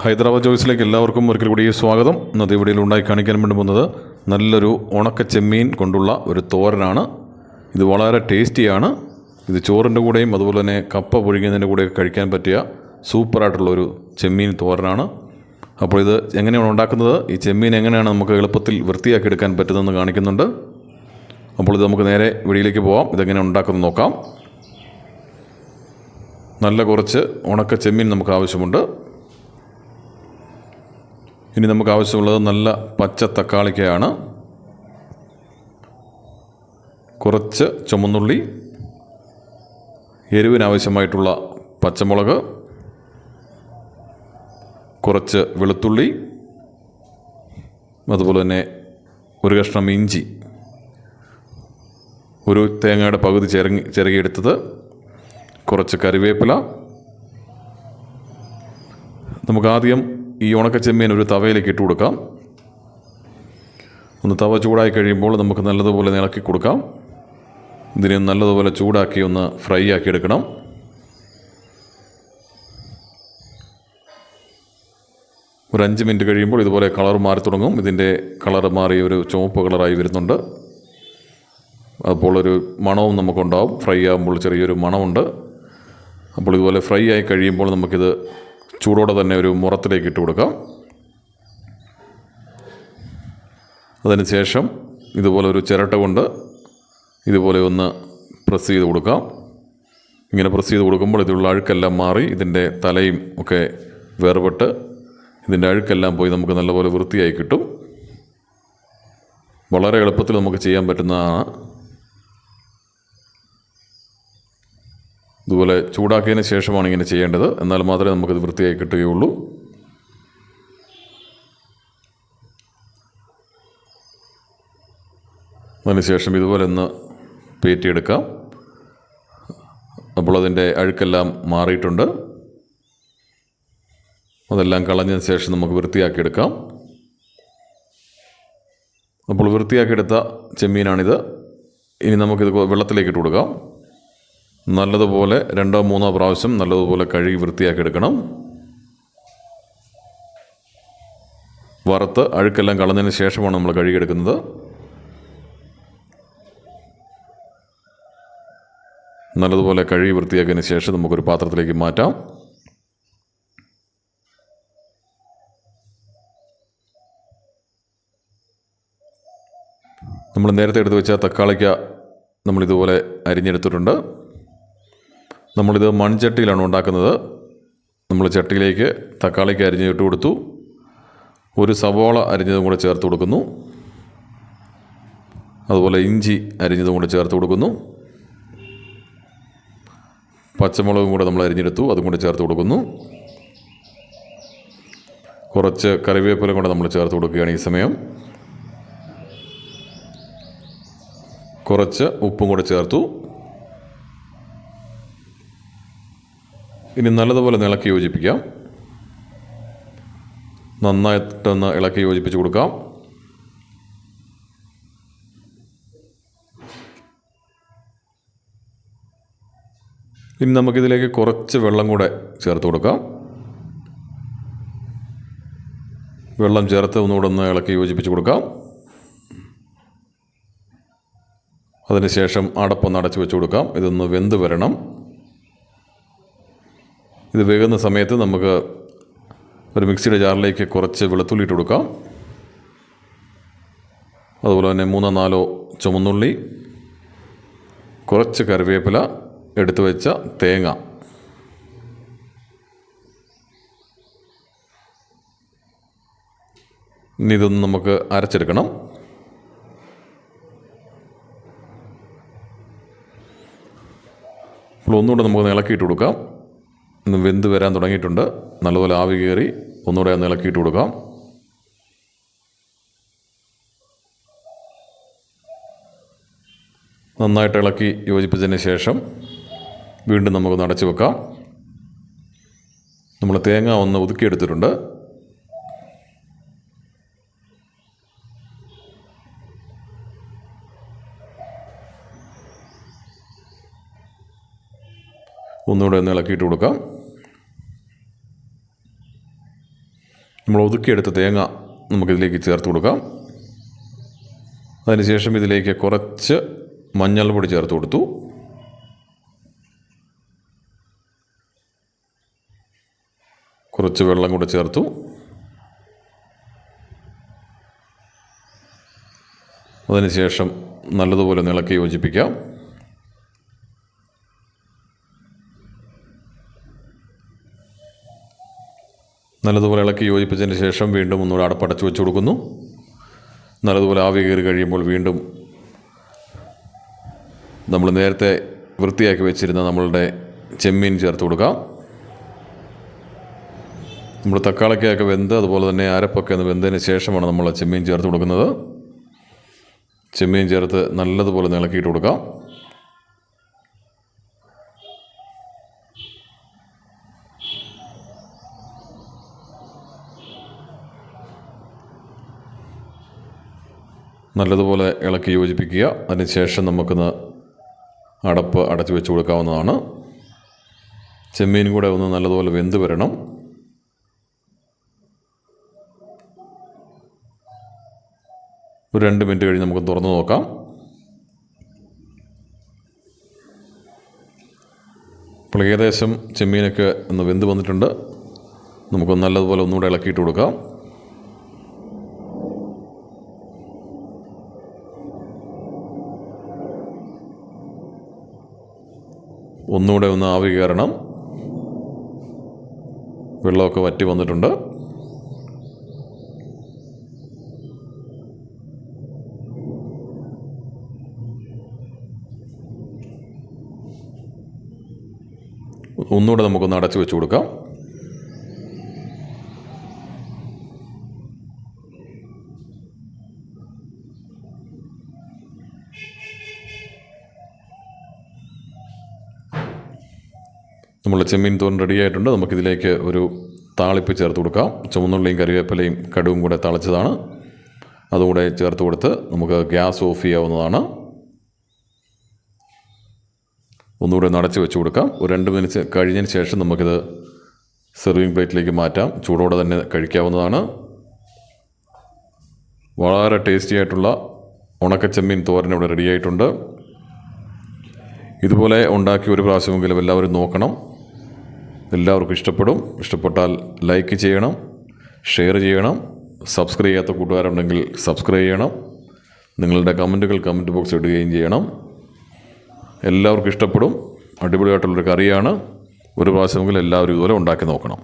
ഹൈദരാബാദ് ചോയ്സിലേക്ക് എല്ലാവർക്കും ഒരിക്കൽ കൂടി സ്വാഗതം. ഇന്നത്തെ ഇവിടെ ഉണ്ടായി കാണിക്കാൻ വേണ്ടി പോകുന്നത് നല്ലൊരു ഉണക്ക ചെമ്മീൻ കൊണ്ടുള്ള ഒരു തോരനാണ്. ഇത് വളരെ ടേസ്റ്റിയാണ്. ഇത് ചോറിന്റെ കൂടെയും അതുപോലെ തന്നെ കപ്പ പൊഴിക്കുന്നതിന്റെ കൂടെയൊക്കെ കഴിക്കാൻ പറ്റിയ സൂപ്പറായിട്ടുള്ളൊരു ചെമ്മീൻ തോരനാണ്. അപ്പോൾ ഇത് എങ്ങനെയാണ് ഉണ്ടാക്കുന്നത്? ഈ ചെമ്മീൻ എങ്ങനെയാണ് നമുക്ക് എളുപ്പത്തിൽ വൃത്തിയാക്കി എടുക്കാൻ പറ്റുന്നതെന്ന് കാണിക്കുന്നുണ്ട്. അപ്പോൾ ഇത് നമുക്ക് നേരെ വെളിയിലേക്ക് പോകാം ഇതെങ്ങനെ ഉണ്ടാക്കുന്നത് നോക്കാം. നല്ല കുറച്ച് ഉണക്ക ചെമ്മീൻ നമുക്ക് ആവശ്യമുണ്ട്. ഇനി നമുക്ക് ആവശ്യമുള്ളത് നല്ല പച്ച തക്കാളിക്കയാണ്. കുറച്ച് ചുമന്നുള്ളി എരിവിനാവശ്യമായിട്ടുള്ള പച്ചമുളക് കുറച്ച് വെളുത്തുള്ളി അതുപോലെ തന്നെ ഒരു കഷ്ണം ഇഞ്ചി ഒരു തേങ്ങയുടെ പകുതി ചിരങ്ങി ചിരകിയെടുത്തത് കുറച്ച് കറിവേപ്പില. നമുക്ക് ആദ്യം ഈ ഉണക്ക ചെമ്മീൻ ഒരു തവയിലേക്ക് ഇട്ട് കൊടുക്കാം. ഒന്ന് തവ ചൂടായി കഴിയുമ്പോൾ നമുക്ക് നല്ലതുപോലെ ഇളക്കി കൊടുക്കാം. ഇതിനെ നല്ലതുപോലെ ചൂടാക്കി ഒന്ന് ഫ്രൈ ആക്കി എടുക്കണം. ഒരു അഞ്ച് മിനിറ്റ് കഴിയുമ്പോൾ ഇതുപോലെ കളർ മാറി തുടങ്ങും. ഇതിന്റെ കളർ മാറി ഒരു ചുവപ്പ് കളറായി വരുന്നുണ്ട്. അപ്പോൾ ഒരു മണവും നമുക്കുണ്ടാവും. ഫ്രൈ ആകുമ്പോൾ ചെറിയൊരു മണമുണ്ട്. അപ്പോൾ ഇതുപോലെ ഫ്രൈ ആയി കഴിയുമ്പോൾ നമുക്കിത് ചൂടോടെ തന്നെ ഒരു മുറത്തിലേക്ക് ഇട്ട് കൊടുക്കാം. അതിനുശേഷം ഇതുപോലെ ഒരു ചിരട്ട കൊണ്ട് ഇതുപോലെ ഒന്ന് പ്രസ് ചെയ്ത് കൊടുക്കാം. ഇങ്ങനെ പ്രസ് ചെയ്ത് കൊടുക്കുമ്പോൾ ഇതിലുള്ള അഴുക്കെല്ലാം മാറി ഇതിന്റെ തലയും ഒക്കെ വേർപെട്ട് ഇതിന്റെ അഴുക്കെല്ലാം പോയി നമുക്ക് നല്ലപോലെ വൃത്തിയായി കിട്ടും. വളരെ എളുപ്പത്തിൽ നമുക്ക് ചെയ്യാൻ പറ്റുന്നതാണ്. ഇതുപോലെ ചൂടാക്കിയതിന് ശേഷമാണ് ഇങ്ങനെ ചെയ്യേണ്ടത്. എന്നാൽ മാത്രമേ നമുക്കത് വൃത്തിയായി കിട്ടുകയുള്ളൂ. അതിനുശേഷം ഇതുപോലെ ഒന്ന് പേറ്റിയെടുക്കാം. അപ്പോൾ അതിന്റെ അഴുക്കെല്ലാം മാറിയിട്ടുണ്ട്. അതെല്ലാം കളഞ്ഞതിന് ശേഷം നമുക്ക് വൃത്തിയാക്കിയെടുക്കാം. അപ്പോൾ വൃത്തിയാക്കിയെടുത്ത ചെമ്മീനാണിത്. ഇനി നമുക്കിത് വെള്ളത്തിലേക്ക് ഇട്ട് കൊടുക്കാം. നല്ലതുപോലെ രണ്ടോ മൂന്നോ പ്രാവശ്യം നല്ലതുപോലെ കഴുകി വൃത്തിയാക്കി എടുക്കണം. വറുത്ത് അഴുക്കെല്ലാം കളഞ്ഞതിന് ശേഷമാണ് നമ്മൾ കഴുകിയെടുക്കുന്നത്. നല്ലതുപോലെ കഴുകി വൃത്തിയാക്കിയതിന് ശേഷം നമുക്കൊരു പാത്രത്തിലേക്ക് മാറ്റാം. നമ്മൾ നേരത്തെ എടുത്ത് വെച്ച തക്കാളിക്ക നമ്മളിതുപോലെ അരിഞ്ഞെടുത്തിട്ടുണ്ട്. നമ്മളിത് മൺചട്ടിയിലാണ് ഉണ്ടാക്കുന്നത്. നമ്മൾ ചട്ടിയിലേക്ക് തക്കാളിക്ക് അരിഞ്ഞ് ഇട്ട് കൊടുത്തു. ഒരു സവോള അരിഞ്ഞതും കൂടെ ചേർത്ത് കൊടുക്കുന്നു. അതുപോലെ ഇഞ്ചി അരിഞ്ഞതും കൂടെ ചേർത്ത് കൊടുക്കുന്നു. പച്ചമുളകും കൂടെ നമ്മൾ അരിഞ്ഞെടുത്തു അതും കൂടെ ചേർത്ത് കൊടുക്കുന്നു. കുറച്ച് കറിവേപ്പിലും കൂടെ നമ്മൾ ചേർത്ത് കൊടുക്കുകയാണ് ഈ സമയം. കുറച്ച് ഉപ്പും കൂടെ ചേർത്തു. ഇനി നല്ലതുപോലെ ഇളക്കി യോജിപ്പിക്കാം. നന്നായിട്ടൊന്ന് ഇളക്കി യോജിപ്പിച്ച് കൊടുക്കാം. ഇനി നമുക്കിതിലേക്ക് കുറച്ച് വെള്ളം കൂടെ ചേർത്ത് കൊടുക്കാം. വെള്ളം ചേർത്ത് ഒന്നുകൂടെ ഒന്ന് ഇളക്കി യോജിപ്പിച്ച് കൊടുക്കാം. അതിനുശേഷം അടപ്പൊന്ന് അടച്ചു വെച്ച് കൊടുക്കാം. ഇതൊന്ന് വെന്ത് വരണം. ഇത് വേകുന്ന സമയത്ത് നമുക്ക് ഒരു മിക്സിയുടെ ജാറിലേക്ക് കുറച്ച് വെളുത്തുള്ളി ഇട്ട് കൊടുക്കാം. അതുപോലെ തന്നെ മൂന്നോ നാലോ ചുമന്നുള്ളി കുറച്ച് കറിവേപ്പില എടുത്തു വെച്ച തേങ്ങ. ഇനി ഇതൊന്ന് നമുക്ക് അരച്ചെടുക്കണം. അപ്പോൾ ഒന്നുകൂടെ നമുക്ക് ഇളക്കിയിട്ട് കൊടുക്കാം. ഒന്ന് വെന്ത് വരാൻ തുടങ്ങിയിട്ടുണ്ട്. നല്ലപോലെ ആവി കയറി ഒന്നുകൂടെ ഒന്ന് ഇളക്കിയിട്ട് കൊടുക്കാം. നന്നായിട്ട് ഇളക്കി യോജിപ്പിച്ചതിന് ശേഷം വീണ്ടും നമുക്ക് അടച്ചു വെക്കാം. നമ്മൾ തേങ്ങ ഒന്ന് ഒതുക്കിയെടുത്തിട്ടുണ്ട്. ഒന്നുകൂടെ ഒന്ന് ഇളക്കിയിട്ട് കൊടുക്കാം. നമ്മൾ ഒതുക്കിയെടുത്ത തേങ്ങ നമുക്കിതിലേക്ക് ചേർത്ത് കൊടുക്കാം. അതിനുശേഷം ഇതിലേക്ക് കുറച്ച് മഞ്ഞൾപ്പൊടി ചേർത്ത് കൊടുത്തു. കുറച്ച് വെള്ളം കൂടെ ചേർത്തു. അതിനുശേഷം നല്ലതുപോലെ നിളക്കി യോജിപ്പിക്കാം. നല്ലതുപോലെ ഇളക്കി യോജിപ്പിച്ചതിന് ശേഷം വീണ്ടും ഒന്നുകൂടെ അടപ്പടച്ച് വെച്ച് കൊടുക്കുന്നു. നല്ലതുപോലെ ആവി കയറി കഴിയുമ്പോൾ വീണ്ടും നമ്മൾ നേരത്തെ വൃത്തിയാക്കി വെച്ചിരുന്ന നമ്മളുടെ ചെമ്മീൻ ചേർത്ത് കൊടുക്കാം. നമ്മൾ തക്കാളക്കയൊക്കെ വെന്ത് അതുപോലെ തന്നെ അരപ്പൊക്കെ ഒന്ന് വെന്തതിന് ശേഷമാണ് നമ്മൾ ചെമ്മീൻ ചേർത്ത് കൊടുക്കുന്നത്. ചെമ്മീൻ ചേർത്ത് നല്ലതുപോലെ ഇളക്കിയിട്ട് കൊടുക്കാം. നല്ലതുപോലെ ഇളക്കി യോജിപ്പിക്കുക. അതിനുശേഷം നമുക്കൊന്ന് അടപ്പ് അടച്ചു വെച്ച് കൊടുക്കാവുന്നതാണ്. ചെമ്മീൻ കൂടെ ഒന്ന് നല്ലതുപോലെ വെന്ത് വരണം. ഒരു രണ്ട് മിനിറ്റ് കഴിഞ്ഞ് നമുക്ക് തുറന്ന് നോക്കാം. അപ്പോൾ ഏകദേശം ചെമ്മീനൊക്കെ ഒന്ന് വെന്ത് വന്നിട്ടുണ്ട്. നമുക്ക് നല്ലതുപോലെ ഒന്നുകൂടെ ഇളക്കിയിട്ട് കൊടുക്കാം. ഒന്നുകൂടെ ഒന്ന് ആവി കയറണം വെള്ളമൊക്കെ വറ്റി വന്നിട്ടുണ്ട്. ഒന്നുകൂടെ നമുക്കൊന്ന് അടച്ചു വെച്ച് കൊടുക്കാം. നമ്മൾ ചെമ്മീൻ തോരൻ റെഡിയായിട്ടുണ്ട് നമുക്കിതിലേക്ക് ഒരു താളിപ്പ് ചേർത്ത് കൊടുക്കാം. ചുവന്നുള്ളിയും കറിവേപ്പിലയും കടുവും കൂടെ തളച്ചതാണ്. അതുകൂടെ ചേർത്ത് കൊടുത്ത് നമുക്ക് ഗ്യാസ് ഓഫ് ചെയ്യാവുന്നതാണ്. ഒന്നുകൂടെ നടച്ച് വെച്ച് കൊടുക്കാം. ഒരു രണ്ട് മിനിറ്റ് കഴിഞ്ഞതിന് ശേഷം നമുക്കിത് സെർവിങ് പ്ലേറ്റിലേക്ക് മാറ്റാം. ചൂടോടെ തന്നെ കഴിക്കാവുന്നതാണ്. വളരെ ടേസ്റ്റി ആയിട്ടുള്ള ഉണക്കച്ചെമ്മീൻ തോരൻ ഇവിടെ റെഡിയായിട്ടുണ്ട് ഇതുപോലെ ഉണ്ടാക്കി ഒരു പ്രാവശ്യമെങ്കിലും എല്ലാവരും നോക്കണം. എല്ലാവർക്കും ഇഷ്ടപ്പെടും. ഇഷ്ടപ്പെട്ടാൽ ലൈക്ക് ചെയ്യണം ഷെയർ ചെയ്യണം സബ്സ്ക്രൈബ് ചെയ്യാത്ത കൂട്ടുകാരുണ്ടെങ്കിൽ സബ്സ്ക്രൈബ് ചെയ്യണം. നിങ്ങളുടെ കമന്റുകൾ കമന്റ് ബോക്സ് ഇടുകയും ചെയ്യണം. എല്ലാവർക്കും ഇഷ്ടപ്പെടും. അടിപൊളിയായിട്ടുള്ളൊരു കറിയാണ്. ഒരു പ്രാവശ്യമെങ്കിലും എല്ലാവരും ഇതുപോലെ ഉണ്ടാക്കി നോക്കണം.